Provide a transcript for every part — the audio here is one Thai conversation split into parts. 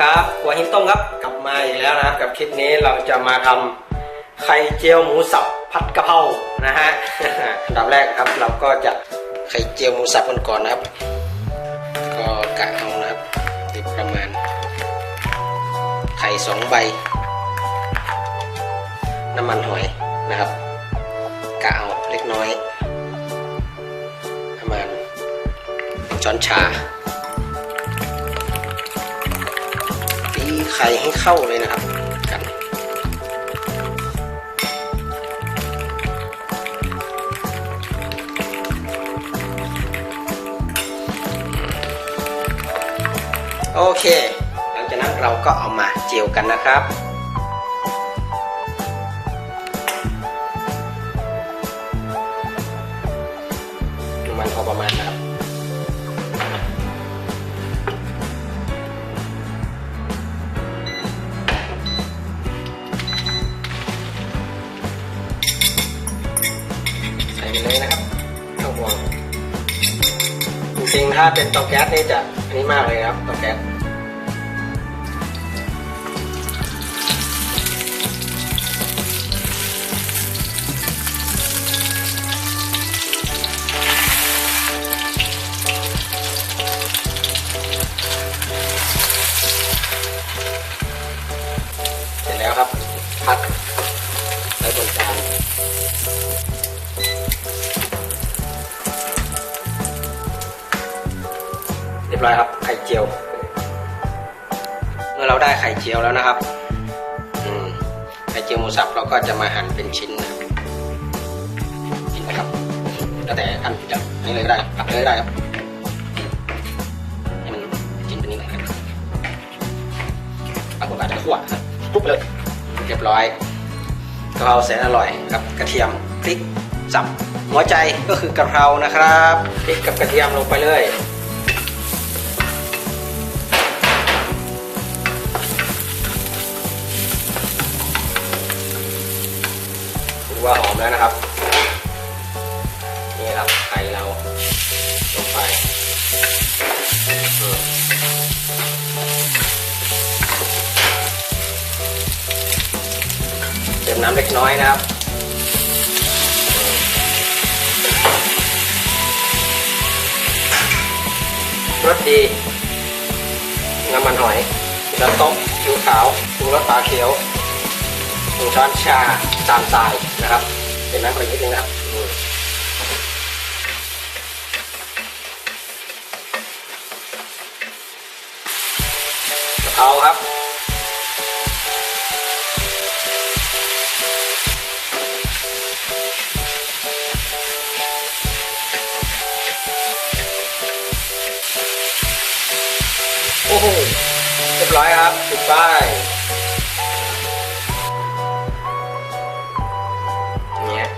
ครับหัวหินต้มครับ กลับมาอีกแล้วนะครับ กับคลิปนี้เราจะมาทำไข่เจียวหมูสับผัดกะเพรานะฮะอันดับแรกครับเราก็จะไข่เจียวหมูสับกันก่อนนะครับ ก็กะเอานะครับติดประมาณ ไข่สองใบ น้ำมันหอยนะครับกะเอาเล็กน้อย ประมาณช้อนชา ไข่ให้เข้าเลยนะครับกันโอเค หลังจากนั้นเราก็เอามาเจียวกันนะครับมันพอประมาณนะครับ ใส่เลยนะครับต้องห่วงจริงๆถ้าเป็นเตาแก๊สนี่จะอันนี้มากเลยครับเตาแก๊ส ยบร้อยครับไข่เจียว เมื่อเราได้ไข่เจียวแล้วนะครับไข่เจียวหมูสับเราก็จะมาหั่นเป็นชิ้นนะครับชิ้นนะครับแล้วแต่ท่านจะนี่เลยก็ได้ตัดเลยก็ได้ครับให้มันชิ้นเป็นนี้ก่อนครับบางคนอาจจะคั่วครับปุ๊บเลย เรียบร้อยกะเพราแสนอร่อยกับกระเทียมพริกสับหัวใจก็คือกะเพรานะครับพริกกับกระเทียมลงไปเลย ถือว่าหอมแล้วนะครับ นี่ครับไข่เราลงไปอืมเติมน้ำเล็กน้อยนะครับรสดีน้ำมันหอยแล้วต้มผิวขาวปรุงรสปลาเขียวหนึ่งช้อนชาตามสายนะครับ เป็นน้ำกระดิ่งนิดนึงนะครับอืมกะ เพราครับ โอ้โหเรียบร้อยครับปิดป้ายเงี้ย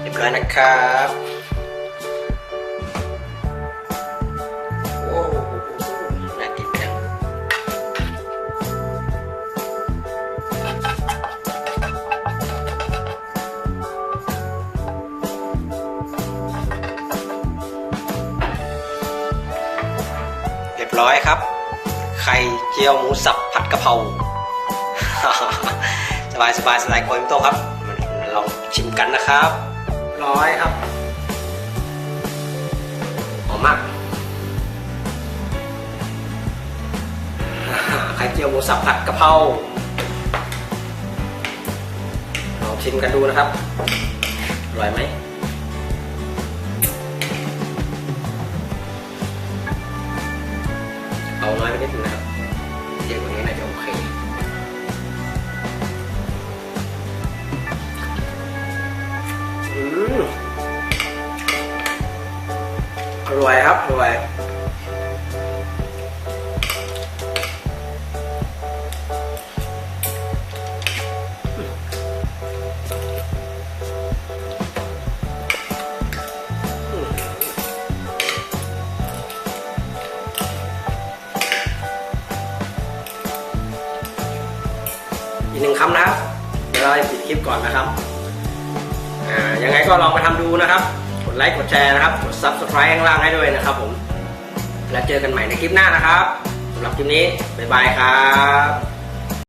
เรียบร้อยนะครับ ร้อยครับ ไข่เจียวหมูสับผัดกะเพราสบายสบายสไตล์โคยมิโตครับลองชิมกันนะครับ ร้อยครับหอมมากไข่เจียวหมูสับผัดกะเพราลองชิมกันดูนะครับอร่อยไหม เอาน้อยไปนิดนึงนะครับเยอะกว่านี้น่าจะโอเคอืมร่อยครับอร่อย อีกหนึ่งคำนะครับเดี๋ยวเราจะปิดคลิปก่อนนะครับอ่ายังไงก็ลองไปทำดูนะครับ กดไลค์กดแชร์นะครับ กด subscribe ข้างล่างให้ด้วยนะครับผมแล้วเจอกันใหม่ในคลิปหน้านะครับสำหรับคลิปนี้บ๊ายบายครับ